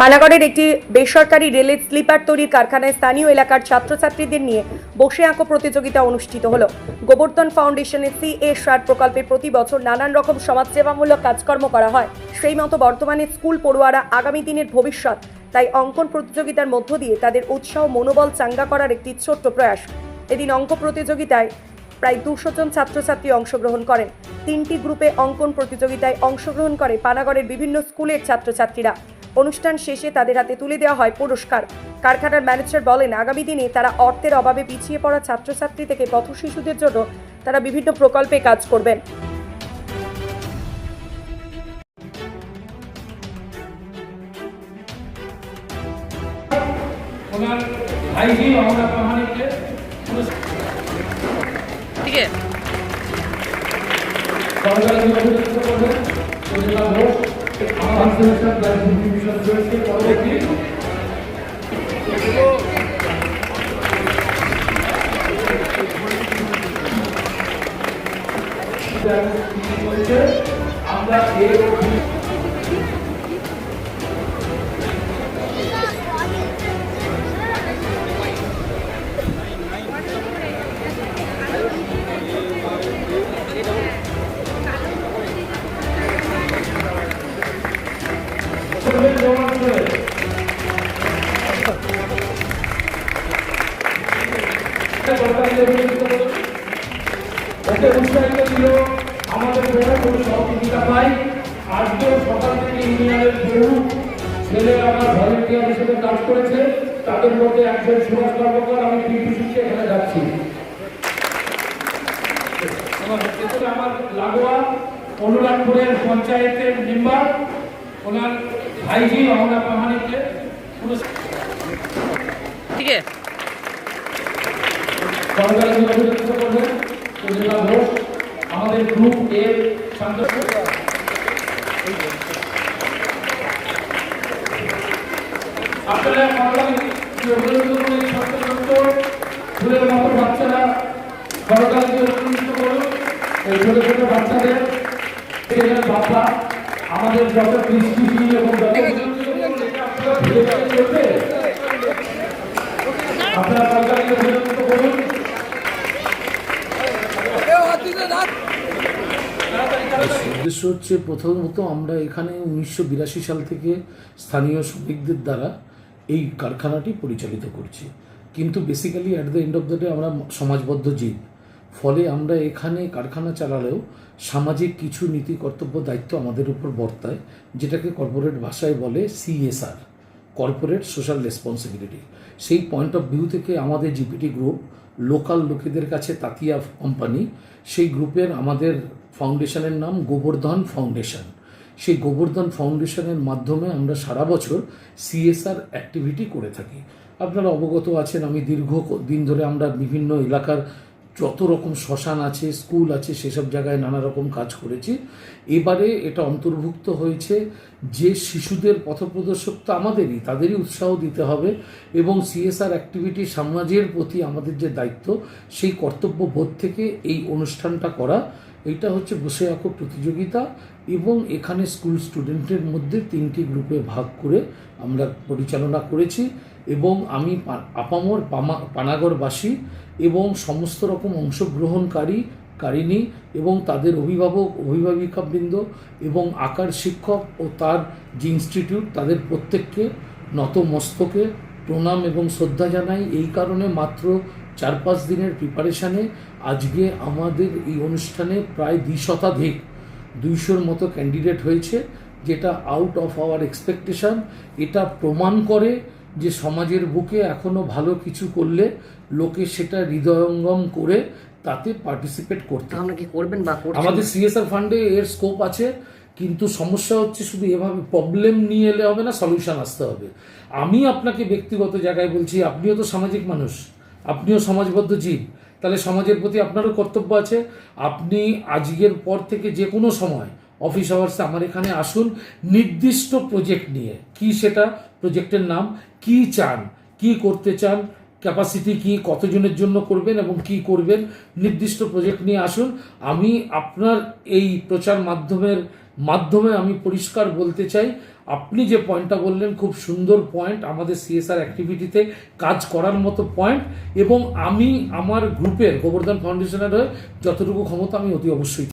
পানাগড়ের একটি বেসরকারি রেলের স্লিপার তৈরির কারখানায় স্থানীয় এলাকার ছাত্রছাত্রীদের নিয়ে বসে আঁকো প্রতিযোগিতা অনুষ্ঠিত হলো। গোবর্ধন ফাউন্ডেশনের সি এ সার প্রকল্পে প্রতি বছর নানান রকম সমাজসেবামূলক কাজকর্ম করা হয়। সেই মতো বর্তমানে স্কুল পড়ুয়ারা আগামী দিনের ভবিষ্যৎ, তাই অঙ্কন প্রতিযোগিতার মধ্য দিয়ে তাদের উৎসাহ মনোবল চাঙ্গা করার একটি ছোট্ট প্রয়াস। এদিন অঙ্ক প্রতিযোগিতায় প্রায় দুশো জন ছাত্রছাত্রী অংশগ্রহণ করেন। তিনটি গ্রুপে অঙ্কন প্রতিযোগিতায় অংশগ্রহণ করে পানাগড়ের বিভিন্ন স্কুলের ছাত্রছাত্রীরা। অনুষ্ঠান শেষে তাদের হাতে তুলে দেওয়া হয় পুরস্কার। কারখানার ম্যানেজার বলেন আগামী দিনে তারা অর্থের অভাবে পিছিয়ে পড়া ছাত্রছাত্রী থেকে পথ শিশুদের জন্য তারা বিভিন্ন প্রকল্পে কাজ করবেন। আমরা ঠিক আছে ঘোষ আমার ডিভিশন রয়েছে পরবর্তী আমরা উৎসাহিত ছিল আমাদের বেড়া কোনো সহযোগিতা পাই আজকেও সকাল থেকে ইঞ্জিনিয়ারের বহু ছেলে আমার ভলেন্টিয়ার হিসেবে কাজ করেছে তাদের মধ্যে একজন সুভাষ কর্মকার আমি পিপিসিতে এখানে যাচ্ছি আমার লাগোয়া অনুরাগপুরের পঞ্চায়েতের মেম্বার, ওনার ভাইজি অমলা প্রামাণিককে ঠিক আছে। আমাদের গ্রুপ এর সন্তোষ। আপনারা মতো বাচ্চারা সরকারকে অনুষ্ঠিত ছোট ছোট বাচ্চাদের বাবা আমাদের যত কৃষ্টি এবং আপনারা করুন। উদ্দেশ্য হচ্ছে প্রথমত আমরা এখানে উনিশশো বিরাশি সাল থেকে স্থানীয় শ্রমিকদের দ্বারা এই কারখানাটি পরিচালিত করছি। কিন্তু basically at the end of the day আমরা সমাজবদ্ধ জীব। ফলে আমরা এখানে কারখানা চালালেও সামাজিক কিছু নীতি কর্তব্য দায়িত্ব আমাদের উপর বর্তায়, যেটাকে কর্পোরেট ভাষায় বলে সিএসআর কর্পোরেট সোশ্যাল রেসপন্সিবিলিটি সেই পয়েন্ট অফ ভিউ থেকে আমাদের জিপিটি গ্রুপ লোকাল লোকেদের কাছে তাতিয়া কোম্পানি সেই গ্রুপের আমাদের ফাউন্ডেশনের নাম গোবর্ধন ফাউন্ডেশন সেই গোবর্ধন ফাউন্ডেশনের মাধ্যমে আমরা সারা বছর সিএসআর অ্যাক্টিভিটি করে থাকি। আপনারা অবগত আছেন, আমি দীর্ঘ দিন ধরে আমরা বিভিন্ন এলাকার যত রকম শ্মশান আছে, স্কুল আছে, সেসব জায়গায় নানা রকম কাজ করেছি। এবারে এটা অন্তর্ভুক্ত হয়েছে যে শিশুদের পথপ্রদর্শক তো আমাদেরই, তাদেরই উৎসাহ দিতে হবে এবং সিএসআর অ্যাক্টিভিটি সমাজের প্রতি আমাদের যে দায়িত্ব, সেই কর্তব্য বোধ থেকে এই অনুষ্ঠানটা করা এটা হচ্ছে বসে আঁকো প্রতিযোগিতা এবং এখানে স্কুল স্টুডেন্টের মধ্যে তিনটি গ্রুপে ভাগ করে আমরা পরিচালনা করেছি এবং আমি আপামর পামা, পানাগড়বাসী এবং সমস্ত রকম অংশগ্রহণকারী কারিনী এবং তাদের অভিভাবক, অভিভাবিকাবৃন্দ এবং আকার শিক্ষক ও তার যে ইনস্টিটিউট, তাদের প্রত্যেককে নতমস্তকে প্রণাম এবং শ্রদ্ধা জানাই। এই কারণে মাত্র চার পাঁচ দিনের প্রিপারেশানে আজকে আমাদের এই অনুষ্ঠানে প্রায় দ্বি শতাধিক দুইশোর মতো ক্যান্ডিডেট হয়েছে যেটা আউট অফ আওয়ার এক্সপেকটেশন এটা প্রমাণ করে যে সমাজের বুকে এখনও ভালো কিছু করলে লোকে সেটা হৃদয়ঙ্গম করে তাতে পার্টিসিপেট করতে। আমরা কি করবেন বা? আমাদের সিএসআর ফান্ডে এর স্কোপ আছে কিন্তু সমস্যা হচ্ছে শুধু এভাবে প্রবলেম নিয়ে এলে হবে না সলিউশন আসতে হবে। আমি আপনাকে ব্যক্তিগত জায়গায় বলছি আপনিও তো সামাজিক মানুষ। আপনিও সমাজবদ্ধ জীব। তাহলে সমাজের প্রতি আপনারও কর্তব্য আছে। আপনি আজকের পর থেকে যে কোনো সময় অফিস আওয়ার্সে আমার এখানে আসুন, নির্দিষ্ট প্রজেক্ট নিয়ে। কি সেটা? প্রজেক্টের নাম, কি চান? কি করতে চান? ক্যাপাসিটি কি? কতজনের জন্য করবেন এবং কি করবেন? নির্দিষ্ট প্রজেক্ট নিয়ে আসুন। আমি আপনার এই প্রচার মাধ্যমের মাধ্যমে আমি পরিষ্কার বলতে চাই, আপনি যে পয়েন্টটা বললেন, খুব সুন্দর পয়েন্ট আমাদের সিএসআর অ্যাক্টিভিটিতে কাজ করার মতো পয়েন্ট এবং আমি আমার গ্রুপের গোবর্ধন ফাউন্ডেশনের হয়ে যতটুকু ক্ষমতা আমি অতি অবশ্যই